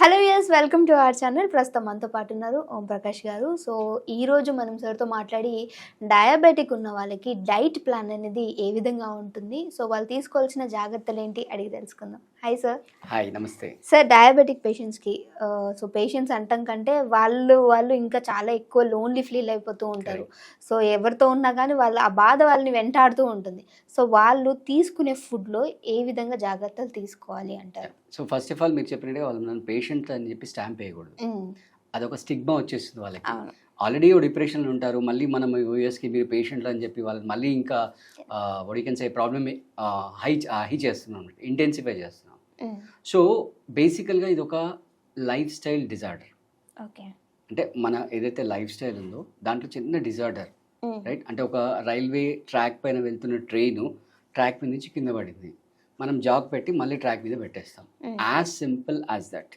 Hello yes welcome to our channel ప్రస్తుతం మనతో పాటు ఉన్నారు ఓం ప్రకాష్ గారు. సో ఈ రోజు మనం సార్తో మాట్లాడి డయాబెటిక్ ఉన్న వాళ్ళకి డైట్ ప్లాన్ అనేది ఏ విధంగా ఉంటుంది? సో వాళ్ళు తీసుకోవాల్సిన జాగ్రత్తలు ఏంటి? అడిగి తెలుసుకుందాం. హాయ్ సార్ హాయ్ నమస్తే. సార్ డయాబెటిక్ పేషెంట్స్కి సో పేషెంట్స్ అంటాం కంటే వాళ్ళు వాళ్ళు ఇంకా చాలా ఎక్కువ లోన్లీ ఫీల్ అయిపోతూ ఉంటారు. సో ఎవరితో ఉన్నా కానీ వాళ్ళు ఆ బాధ వాళ్ళని వెంటాడుతూ ఉంటుంది. సో వాళ్ళు తీసుకునే ఫుడ్లో ఏ విధంగా జాగ్రత్తలు తీసుకోవాలి అంటారు? సో ఫస్ట్ ఆఫ్ ఆల్ మీరు చెప్పినట్టుగా వాళ్ళు నన్ను పేషెంట్ అని చెప్పి స్టాంప్ వేయకూడదు. ఉమ్, అదొక స్టిగ్మా వచ్చేస్తుంది వాళ్ళకి. ఆల్రెడీ డిప్రెషన్లో ఉంటారు. మళ్ళీ మనం యూఎస్కి మీరు పేషెంట్లు అని చెప్పి వాళ్ళని మళ్ళీ ఇంకా వడికెన్ సే ప్రాబ్లమ్ హై హై చేస్తున్నాం. ఇంటెన్సిఫై చేస్తున్నాం. సో బేసికల్గా ఇది ఒక లైఫ్ స్టైల్ డిజార్డర్ ఓకే అంటే మన ఏదైతే లైఫ్ స్టైల్ ఉందో దాంట్లో చిన్న డిజార్డర్ రైట్ అంటే ఒక రైల్వే ట్రాక్ పైన వెళ్తున్న ట్రైన్ ట్రాక్ మీద నుంచి కింద పడింది. మనం జాగ్ పెట్టి మళ్ళీ ట్రాక్ మీద పెట్టేస్తాం. As simple as that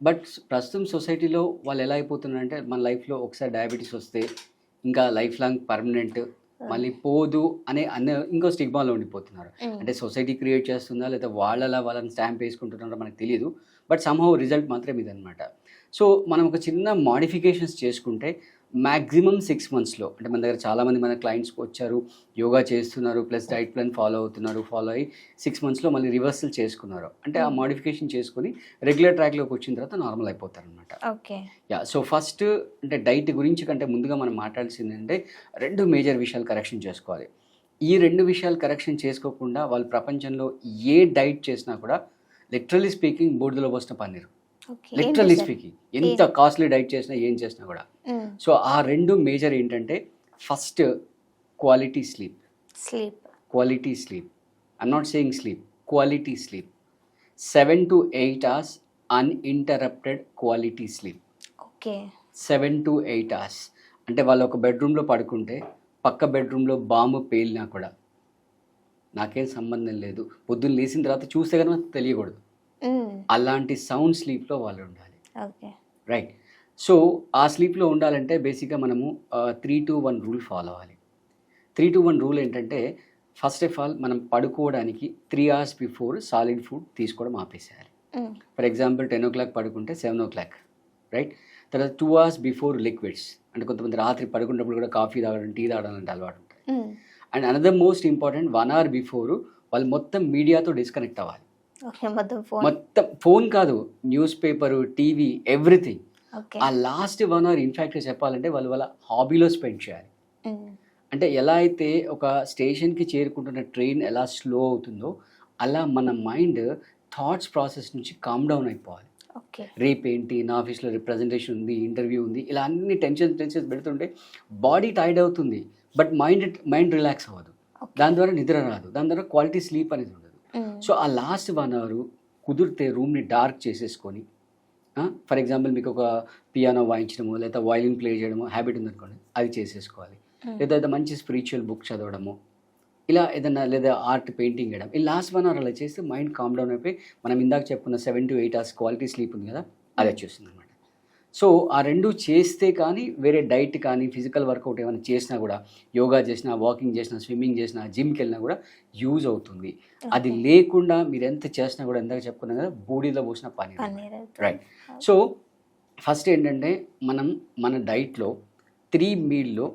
but ప్రస్తుతం సొసైటీలో వాళ్ళు ఎలా అయిపోతున్నారంటే మన లైఫ్లో ఒకసారి డయాబెటీస్ వస్తే ఇంకా లైఫ్ లాంగ్ పర్మనెంట్ మళ్ళీ పోదు అనే అన్న ఇంకో స్టిగ్మాలో ఉండిపోతున్నారు. అంటే సొసైటీ క్రియేట్ చేస్తుందా లేదా వాళ్ళలా వాళ్ళని స్టాంప్ వేసుకుంటున్నారో మనకు తెలియదు బట్ సమ్హౌ రిజల్ట్ మాత్రం ఇదనమాట సో మనం ఒక చిన్న మాడిఫికేషన్స్ చేసుకుంటే మ్యాక్సిమం సిక్స్ మంత్స్లో అంటే మన దగ్గర చాలామంది మన క్లయింట్స్ వచ్చారు యోగా చేస్తున్నారు ప్లస్ డైట్ ప్లాన్ ఫాలో అవుతున్నారు ఫాలో అయ్యి సిక్స్ మంత్స్లో మళ్ళీ రివర్సల్ చేసుకున్నారు. అంటే ఆ మాడిఫికేషన్ చేసుకుని రెగ్యులర్ ట్రాక్లోకి వచ్చిన తర్వాత నార్మల్ అయిపోతారు అనమాట ఓకే యా సో ఫస్ట్ అంటే డైట్ గురించి కంటే ముందుగా మనం మాట్లాడాల్సింది అంటే రెండు మేజర్ విషయాలు కరెక్షన్ చేసుకోవాలి. ఈ రెండు విషయాలు కరెక్షన్ చేసుకోకుండా వాళ్ళు ప్రపంచంలో ఏ డైట్ చేసినా కూడా లిటరలీ స్పీకింగ్ బూడిదలో పోసిన పన్నీరు. Literally speaking. ఎంత కాస్ట్లీ డైట్ చేసినా ఏం చేసినా కూడా. సో ఆ రెండు మేజర్ ఏంటంటే first quality sleep. Sleep. Quality sleep. I'm not saying sleep quality sleep. Seven to eight hours uninterrupted quality sleep. Okay. Seven to eight hours. అంటే వాళ్ళు ఒక బెడ్రూమ్లో పడుకుంటే పక్క బెడ్రూమ్లో బాంబు పేలినా కూడా నాకేం సంబంధం లేదు. పొద్దున్న లేచిన తర్వాత చూస్తే కనుక తెలియకూడదు. అలాంటి సౌండ్ స్లీప్లో వాళ్ళు ఉండాలి. రైట్ సో ఆ స్లీప్లో ఉండాలంటే బేసిక్గా మనము three two one rule follow అవ్వాలి. త్రీ టు వన్ రూల్ ఏంటంటే ఫస్ట్ ఆఫ్ ఆల్ మనం పడుకోవడానికి three hours before solid food తీసుకోవడం ఆపేసేయాలి. For example ten o'clock పడుకుంటే సెవెన్ ఓ క్లాక్ రైట్ తర్వాత టూ అవర్స్ బిఫోర్ లిక్విడ్స్ అంటే కొంతమంది రాత్రి పడుకున్నప్పుడు కూడా కాఫీ తాగడం టీ తాగడం అంటే అలవాటు ఉంటుంది and another most important one hour before వాళ్ళు మొత్తం మీడియాతో డిస్కనెక్ట్ అవ్వాలి. మొత్తం ఫోన్ కాదు న్యూస్ పేపరు టీవీ ఎవ్రీథింగ్ ఆ last one hour in fact చెప్పాలంటే వాళ్ళు వాళ్ళ హాబీలో స్పెండ్ చేయాలి. అంటే ఎలా అయితే ఒక స్టేషన్కి చేరుకుంటున్న ట్రైన్ ఎలా స్లో అవుతుందో అలా మన మైండ్ థాట్స్ ప్రాసెస్ నుంచి కామ్ డౌన్ అయిపోవాలి. ఓకే. రేపు ఏంటి నా ఆఫీస్లో రిప్రజెంటేషన్ ఉంది ఇంటర్వ్యూ ఉంది ఇలా అన్ని టెన్షన్ టెన్షన్స్ పెడుతుంటే బాడీ టైర్డ్ అవుతుంది బట్ మైండ్ మైండ్ రిలాక్స్ అవ్వదు. దాని ద్వారా నిద్ర రాదు దాని ద్వారా క్వాలిటీ స్లీప్ అనేది ఉండదు. సో ఆ లాస్ట్ వన్ అవర్ కుదిరితే రూమ్ని డార్క్ చేసేసుకొని ఫర్ ఎగ్జాంపుల్ మీకు ఒక పియానో వాయించడము లేదా వయలిన్ ప్లే చేయడము హ్యాబిట్ ఉందనుకోండి అది చేసేసుకోవాలి. లేదా ఏదైనా మంచి స్పిరిచువల్ బుక్ చదవడము ఇలా ఏదైనా లేదా ఆర్ట్ పెయింటింగ్ వేయడం ఈ లాస్ట్ వన్ అవర్ అలా చేస్తే మైండ్ కామ్ డౌన్ అయిపోయి మనం ఇందాక చెప్పుకున్న seven to eight hours quality sleep ఉంది కదా అది వచ్చేస్తుంది అనమాట సో ఆ రెండు చేస్తే కానీ వేరే డైట్ కానీ ఫిజికల్ వర్కౌట్ ఏమైనా చేసినా కూడా యోగా చేసినా వాకింగ్ చేసినా స్విమ్మింగ్ చేసినా జిమ్కి వెళ్ళినా కూడా యూజ్ అవుతుంది. అది లేకుండా మీరు ఎంత చేసినా కూడా ఎందాక చెప్పుకున్నాం కదా బూడిలో పోసిన పని రైట్ సో ఫస్ట్ ఏంటంటే మనం మన డైట్లో త్రీ మీల్లో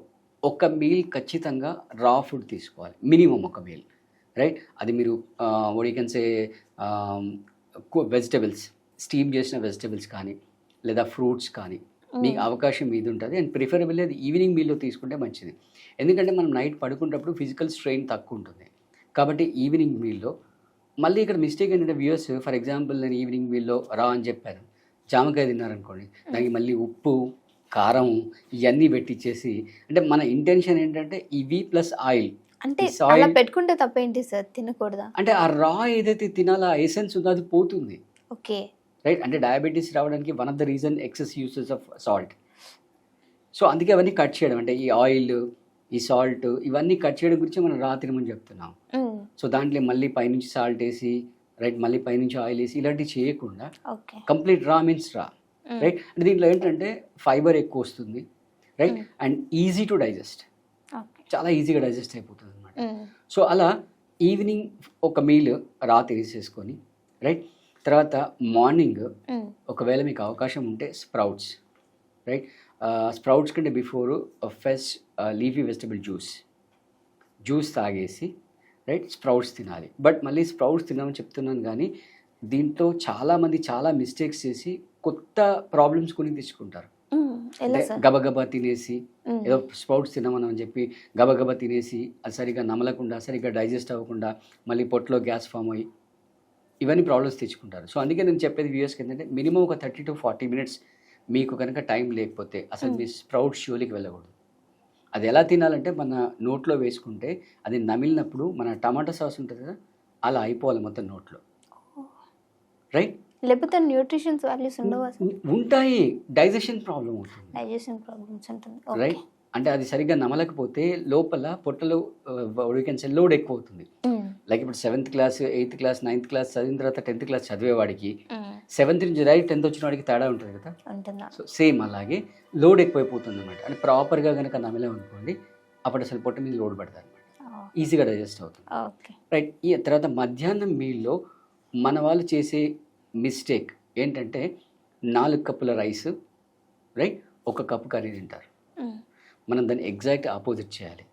ఒక మీల్ ఖచ్చితంగా రా ఫుడ్ తీసుకోవాలి. మినిమం ఒక మీల్. రైట్ అది మీరు ఒడికన్సే వెజిటబుల్స్ స్టీమ్ చేసిన వెజిటబుల్స్ కానీ లేదా ఫ్రూట్స్ కానీ మీకు అవకాశం ఇది ఉంటుంది అండ్ ప్రిఫరబుల్లీ అది ఈవినింగ్ మీల్లో తీసుకుంటే మంచిది. ఎందుకంటే మనం నైట్ పడుకున్నప్పుడు ఫిజికల్ స్ట్రెయిన్ తక్కువ ఉంటుంది కాబట్టి ఈవినింగ్ మీల్లో మళ్ళీ ఇక్కడ మిస్టేక్ ఏంటంటే వ్యూయర్స్ ఫర్ ఎగ్జాంపుల్ నేను ఈవినింగ్ మీల్లో రా అని చెప్పాను. జామకాయ తిన్నారనుకోండి దానికి మళ్ళీ ఉప్పు కారం ఇవన్నీ పెట్టించేసి అంటే మన ఇంటెన్షన్ ఏంటంటే ఇవి ప్లస్ ఆయిల్. అంటే అలా పెట్టుకుంటే తప్పేంటి సార్? తినకూడదా? అంటే ఆ రా ఏదైతే తినాలో ఆ ఎసెన్స్ ఉందో అది పోతుంది. ఓకే. రైట్ అంటే డయాబెటీస్ రావడానికి one of the reason excess uses of salt so అందుకే అవన్నీ కట్ చేయడం. అంటే ఈ ఆయిల్ ఈ సాల్ట్ ఇవన్నీ కట్ చేయడం గురించి మనం రాత్రి మనం చెప్తున్నాం. సో దాంట్లో మళ్ళీ పైనుంచి సాల్ట్ వేసి రైట్ మళ్ళీ పైనుంచి ఆయిల్ వేసి ఇలాంటివి చేయకుండా కంప్లీట్ రా మీన్స్ రా రైట్ అంటే దీంట్లో ఏంటంటే ఫైబర్ ఎక్కువ వస్తుంది. Right. And easy to digest చాలా ఈజీగా డైజెస్ట్ అయిపోతుంది అనమాట సో అలా ఈవినింగ్ ఒక మీల్ రాత్రి వేసేసుకొని రైట్ తర్వాత మార్నింగ్. ఒకవేళ మీకు అవకాశం ఉంటే స్ప్రౌట్స్ రైట్? స్ప్రౌట్స్ కంటే బిఫోర్ ఫెస్ లీఫీ వెజిటబుల్ జ్యూస్. జ్యూస్ తాగేసి రైట్? స్ప్రౌట్స్ తినాలి. బట్ మళ్ళీ స్ప్రౌట్స్ తినమని చెప్తున్నాను కానీ దీంట్లో చాలామంది చాలా మిస్టేక్స్ చేసి కొత్త ప్రాబ్లమ్స్ కొని తెచ్చుకుంటారు గబగబా తినేసి. ఏదో స్ప్రౌట్స్ తినమని చెప్పి గబగబా తినేసి అది సరిగ్గా నమలకుండా సరిగ్గా డైజెస్ట్ అవ్వకుండా మళ్ళీ పొట్టలో గ్యాస్ ఫామ్ అయ్యి ఇవన్నీ ప్రాబ్లమ్స్ తెచ్చుకుంటారు. సో అందుకే నేను చెప్పేది వ్యూయర్స్కి ఏంటంటే మినిమం ఒక థర్టీ టు ఫార్టీ మినిట్స్ మీకు కనుక టైం లేకపోతే అసలు మీ స్ప్రౌట్ షోలికి వెళ్ళకూడదు. అది ఎలా తినాలంటే మన నోట్లో వేసుకుంటే అది నమిలినప్పుడు మన టమాటా సాస్ ఉంటుంది కదా అలా అయిపోవాలి మొత్తం నోట్లో. రైట్ లేకపోతే న్యూట్రిషన్స్ వాల్యూస్ ఉండవు ఉంటాయి. డైజెషన్ ప్రాబ్లం అవుతుంది. డైజెషన్ ప్రాబ్లమ్స్ ఉంటుంది. రైట్ అంటే అది సరిగ్గా నమలకపోతే లోపల పొట్టలో కెన్ లోడ్ ఎక్కువ అవుతుంది. మ్మ్. లైక్ ఇప్పుడు seventh class eighth class ninth class చదివిన తర్వాత టెన్త్ క్లాస్ చదివేవాడికి. సెవెంత్ నుంచి రైట్ టెన్త్ వచ్చిన వాడికి తేడా ఉంటుంది కదా? సో సేమ్ అలాగే లోడ్ ఎక్కువైపోతుంది అనమాట అంటే ప్రాపర్గా కనుక నమిలామనుకోండి అప్పుడు అసలు పొట్ట మీద లోడ్ పడతారు అనమాట ఈజీగా డైజెస్ట్ అవుతుంది. రైట్ ఈ తర్వాత మధ్యాహ్నం మీల్లో మన వాళ్ళు చేసే మిస్టేక్ ఏంటంటే నాలుగు కప్పుల రైస్ రైట్ ఒక కప్పు కర్రీ తింటారు. మనం దాన్ని ఎగ్జాక్ట్ ఆపోజిట్ చేయాలి.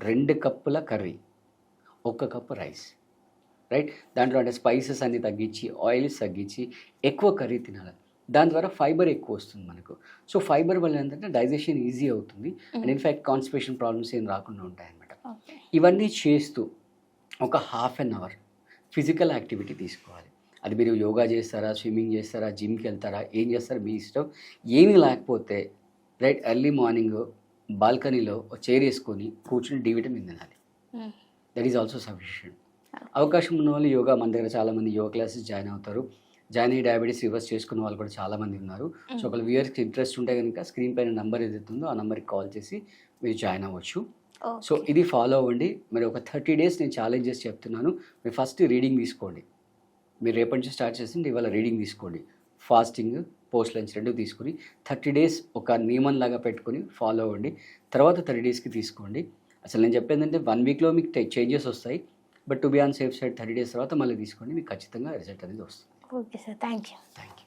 రెండు కప్పుల కర్రీ. ఒక కప్పు రైస్ రైట్? దాంట్లో అంటే స్పైసెస్ అన్ని తగ్గించి ఆయిల్స్ తగ్గించి ఎక్కువ కర్రీ తినాలి. దాని ద్వారా ఫైబర్ ఎక్కువ వస్తుంది మనకు. సో ఫైబర్ వల్ల ఏంటంటే డైజెషన్ ఈజీ అవుతుంది. And in fact constipation problems ఏం రాకుండా ఉంటాయన్నమాట. ఇవన్నీ చేస్తూ ఒక half an hour physical activity తీసుకోవాలి. అది మీరు యోగా చేస్తారా స్విమ్మింగ్ చేస్తారా జిమ్కి వెళ్తారా ఏం చేస్తారా మీ ఇష్టం. ఏమీ లేకపోతే రైట్ ఎర్లీ మార్నింగ్ బాల్కనీలో చైర్ వేసుకొని కూర్చుని డి విటమిన్ తినాలి. దట్ ఈజ్ ఆల్సో సఫిషియంట్ అవకాశం ఉన్న వాళ్ళు యోగా మన దగ్గర చాలామంది యోగా క్లాసెస్ జాయిన్ అవుతారు. జాయిన్ అయ్యి డయాబెటీస్ రివర్స్ చేసుకున్న వాళ్ళు కూడా చాలామంది ఉన్నారు. సో ఒకవేళ వ్యూయర్స్కి ఇంట్రెస్ట్ ఉంటే కనుక స్క్రీన్ పైన నెంబర్ ఏదైతే ఉందో ఆ నెంబర్కి కాల్ చేసి మీరు జాయిన్ అవ్వచ్చు. సో. ఇది ఫాలో అవ్వండి. మరి ఒక థర్టీ డేస్ నేను ఛాలెంజెస్ చెప్తున్నాను. మీరు ఫస్ట్ రీడింగ్ తీసుకోండి. మీరు రేపటి నుంచి స్టార్ట్ చేసింది ఇవాళ రీడింగ్ తీసుకోండి. ఫాస్టింగ్ పోస్ట్ లంచ్ రెండు తీసుకుని థర్టీ డేస్ ఒక నియమం లాగా పెట్టుకొని ఫాలో అవ్వండి. తర్వాత థర్టీ డేస్కి తీసుకోండి. అసలు నేను చెప్పేది ఏంటంటే వన్ వీక్లో మీకు చేంజెస్ వస్తాయి. But to be on safe side thirty days తర్వాత మళ్ళీ తీసుకోండి. మీకు ఖచ్చితంగా రిజల్ట్ అనేది వస్తుంది. Okay sir thank you thank you